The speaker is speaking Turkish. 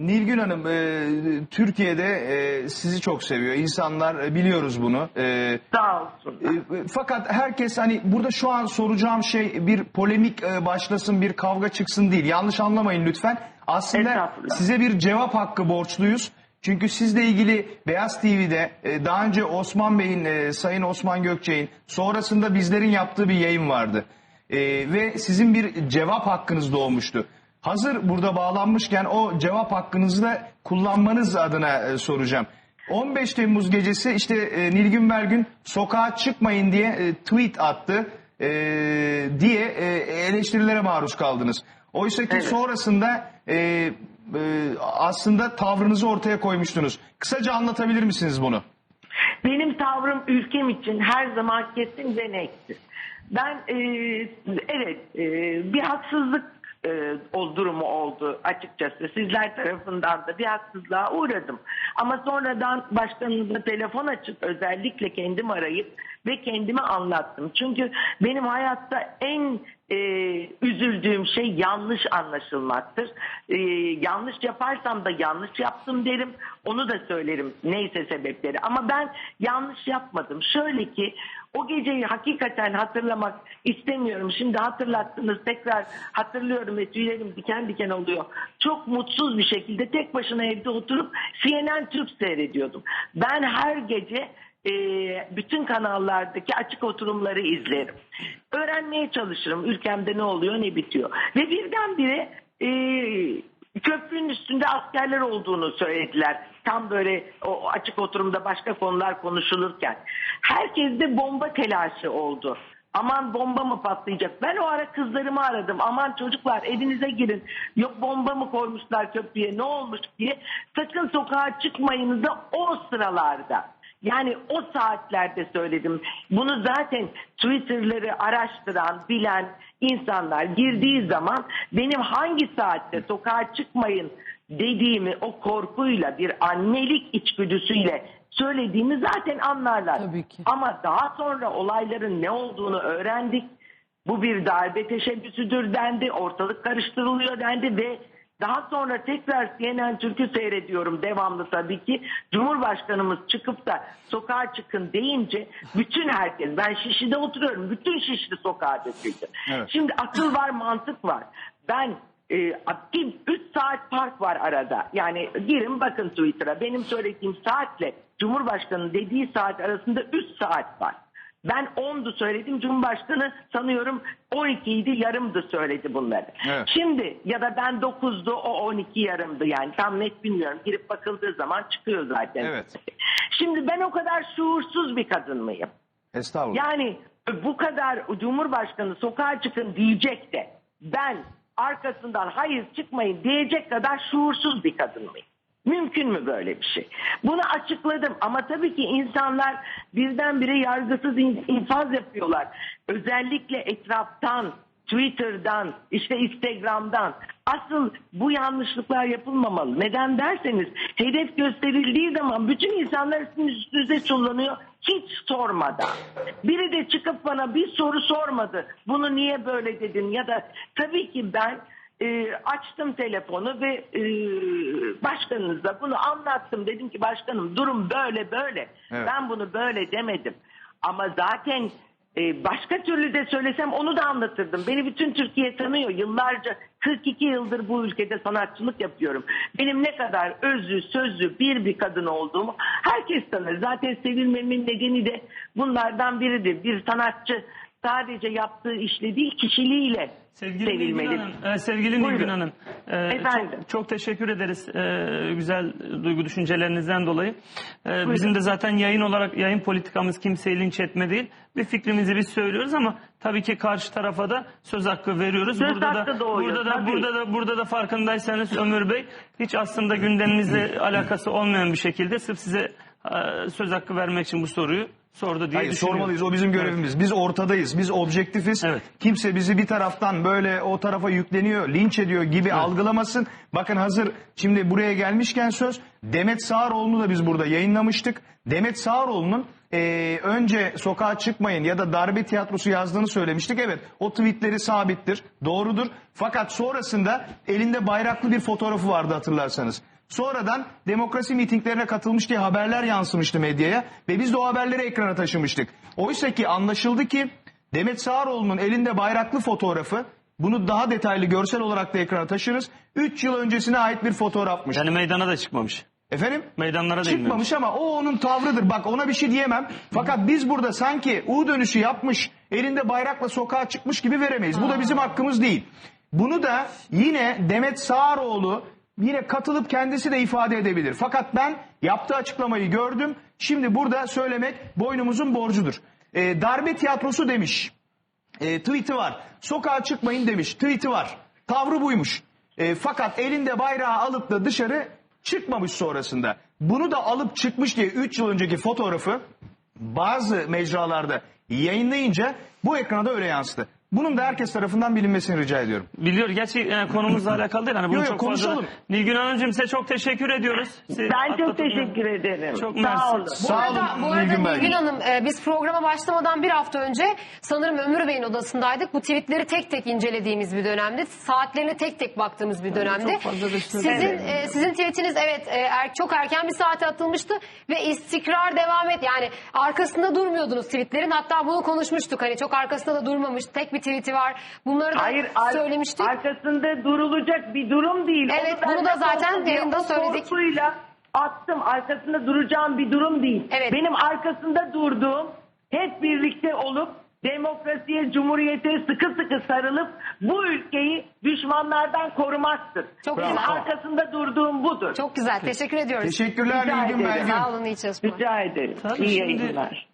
Nilgün Hanım, e, Türkiye'de e, sizi çok seviyor. İnsanlar e, biliyoruz bunu. E, Sağ olsun. e, fakat herkes hani burada şu an soracağım şey bir polemik e, başlasın, bir kavga çıksın değil. Yanlış anlamayın lütfen. Aslında Estağfurullah. size bir cevap hakkı borçluyuz. Çünkü sizle ilgili Beyaz TV'de e, daha önce Osman Bey'in, e, Sayın Osman Gökçe'nin sonrasında bizlerin yaptığı bir yayın vardı. E, ve sizin bir cevap hakkınız doğmuştu. Hazır burada bağlanmışken o cevap hakkınızı da kullanmanız adına e, soracağım. 15 Temmuz gecesi işte e, Nilgün Belgün sokağa çıkmayın diye e, tweet attı e, diye e, eleştirilere maruz kaldınız. Oysa ki Evet. sonrasında e, e, aslında tavrınızı ortaya koymuştunuz. Kısaca anlatabilir misiniz bunu? Benim tavrım ülkem için her zaman kesin ve nettir. Ben e, evet e, bir haksızlık e, o durumu oldu açıkçası. Sizler tarafından da bir haksızlığa uğradım. Ama sonradan başkanınıza telefon açıp özellikle kendim arayıp ve kendime anlattım. Çünkü benim hayatta en e, üzüldüğüm şey yanlış anlaşılmaktır. E, yanlış yaparsam da yanlış yaptım derim. Onu da söylerim neyse sebepleri. Ama ben yanlış yapmadım. Şöyle ki o geceyi hakikaten hatırlamak istemiyorum. Şimdi hatırlattınız tekrar hatırlıyorum ve tüylerim diken diken oluyor. Çok mutsuz bir şekilde tek başına evde oturup CNN Türk seyrediyordum. Ben her gece e, bütün kanallardaki açık oturumları izlerim. Öğrenmeye çalışırım ülkemde ne oluyor ne bitiyor. Ve birdenbire e, köprünün üstünde askerler olduğunu söylediler. Tam böyle o açık oturumda başka konular konuşulurken. Herkeste bomba telaşı oldu. Aman bomba mı patlayacak? Ben o ara kızlarımı aradım. Aman çocuklar evinize girin. Yok bomba mı koymuşlar köprüye ne olmuş diye. Sakın sokağa çıkmayınız da o sıralarda. Yani o saatlerde söyledim. Bunu zaten Twitter'ları araştıran, bilen insanlar girdiği zaman benim hangi saatte sokağa çıkmayın dediğimi o korkuyla bir annelik içgüdüsüyle söylediğimi zaten anlarlar. Tabii ki. Ama daha sonra olayların ne olduğunu öğrendik. Bu bir darbe teşebbüsüdür dendi. Ortalık karıştırılıyor dendi ve daha sonra tekrar CNN Türk'ü seyrediyorum devamlı tabii ki. Cumhurbaşkanımız çıkıp da sokağa çıkın deyince bütün herkes ben Şişli'de oturuyorum. Bütün Şişli sokağa döküldü. Evet. Şimdi akıl var mantık var. Ben e, 3 saat fark var arada. Yani girin bakın Twitter'a. Benim söylediğim saatle Cumhurbaşkanı'nın dediği saat arasında 3 saat var. Ben 10'du söyledim. Cumhurbaşkanı sanıyorum 12 idi yarımdı söyledi bunları. Evet. Şimdi ya da ben 9'du o 12 yarımdı yani tam net bilmiyorum. Girip bakıldığı zaman çıkıyor zaten. Evet. Şimdi ben o kadar şuursuz bir kadın mıyım? Estağfurullah. Yani bu kadar Cumhurbaşkanı sokağa çıkın diyecek de ben arkasından hayır çıkmayın diyecek kadar şuursuz bir kadın mıyım? Mümkün mü böyle bir şey? Bunu açıkladım ama tabii ki insanlar birdenbire yargısız in- infaz yapıyorlar. Özellikle etraftan, Twitter'dan, işte Instagram'dan. Asıl bu yanlışlıklar yapılmamalı. Neden derseniz hedef gösterildiği zaman bütün insanlar sizin üstünüze çullanıyor hiç sormadan. Biri de çıkıp bana bir soru sormadı. Bunu niye böyle dedin ya da tabii ki ben e, açtım telefonu ve e, başkanınıza bunu anlattım. Dedim ki başkanım durum böyle böyle. Evet. Ben bunu böyle demedim. Ama zaten e, başka türlü de söylesem onu da anlatırdım. Beni bütün Türkiye tanıyor. Yıllarca 42 yıldır bu ülkede sanatçılık yapıyorum. Benim ne kadar özlü, sözlü bir bir kadın olduğumu herkes tanır. Zaten sevilmemin nedeni de bunlardan biridir. Bir sanatçı sadece yaptığı işle değil kişiliğiyle Sevgili Nilgün sevilmeli. Hanım, e, sevgili Buyurun. Nilgün Hanım, e, Efendim. çok, çok teşekkür ederiz e, güzel duygu düşüncelerinizden dolayı. E, bizim de zaten yayın olarak yayın politikamız kimseyi linç etme değil. Bir fikrimizi biz söylüyoruz ama tabii ki karşı tarafa da söz hakkı veriyoruz. Söz burada hakkı da doğuyor, burada da tabii. burada da burada da farkındaysanız Ömür Bey hiç aslında gündemimizle alakası olmayan bir şekilde sırf size e, söz hakkı vermek için bu soruyu sordu diye Hayır sormalıyız o bizim görevimiz. Biz ortadayız. Biz objektifiz. Evet. Kimse bizi bir taraftan böyle o tarafa yükleniyor, linç ediyor gibi algılamasın. Bakın hazır şimdi buraya gelmişken söz Demet Sağaroğlu'nu da biz burada yayınlamıştık. Demet Sağaroğlu'nun eee, önce sokağa çıkmayın ya da darbe tiyatrosu yazdığını söylemiştik. Evet o tweetleri sabittir, doğrudur. Fakat sonrasında elinde bayraklı bir fotoğrafı vardı hatırlarsanız. Sonradan demokrasi mitinglerine katılmış diye haberler yansımıştı medyaya ve biz de o haberleri ekrana taşımıştık. Oysa ki anlaşıldı ki Demet Sağaroğlu'nun elinde bayraklı fotoğrafı bunu daha detaylı görsel olarak da ekrana taşırız. 3 yıl öncesine ait bir fotoğrafmış. Yani meydana da çıkmamış. Efendim? Meydanlara da inmemiş. Çıkmamış ama o onun tavrıdır. Bak ona bir şey diyemem. Fakat biz burada sanki U dönüşü yapmış, elinde bayrakla sokağa çıkmış gibi veremeyiz. Bu da bizim hakkımız değil. Bunu da yine Demet Sağaroğlu yine katılıp kendisi de ifade edebilir. Fakat ben yaptığı açıklamayı gördüm. Şimdi burada söylemek boynumuzun borcudur. Ee, darbe tiyatrosu demiş. E, tweet'i var. Sokağa çıkmayın demiş. Tweet'i var. Tavrı buymuş. E, fakat elinde bayrağı alıp da dışarı çıkmamış sonrasında. Bunu da alıp çıkmış diye 3 yıl önceki fotoğrafı bazı mecralarda yayınlayınca bu ekrana da öyle yansıdı. Bunun da herkes tarafından bilinmesini rica ediyorum. Biliyor. Gerçi yani konumuzla alakalı değil. Hani bunu Yok, çok fazla... konuşalım. Nilgün Hanımcığım size çok teşekkür ediyoruz. Sizi Ben çok teşekkür ederim. Çok Sağ mersi. olun. Bu Sağ arada, olun bu arada Nilgün Bey. Nilgün Hanım e, biz programa başlamadan bir hafta önce sanırım Ömür Bey'in odasındaydık. Bu tweetleri tek tek incelediğimiz bir dönemde. Saatlerine tek tek baktığımız bir dönemde. çok fazla da Sizin, Evet. e, sizin tweetiniz evet e, er- çok erken bir saate atılmıştı ve istikrar devam et. Yani arkasında durmuyordunuz tweetlerin. Hatta bunu konuşmuştuk. Hani çok arkasında da durmamış. Tek bir tweeti var. Bunları da Hayır ar- söylemiştik. arkasında durulacak bir durum değil. Evet, Onu ben bunu da nasıl zaten diye yayında o söyledik. korkuyla attım. Arkasında duracağım bir durum değil. Evet. Benim arkasında durduğum hep birlikte olup demokrasiye, cumhuriyete sıkı sıkı sarılıp bu ülkeyi düşmanlardan korumaktır. Çok Benim güzel. arkasında durduğum budur. Çok güzel. Teşekkür ediyoruz. Teşekkürler Rica Nilgün ederim. Belgün. Sağ olun. iyi çalışmalar. Rica ederim. Tabii İyi şimdi- yayınlar.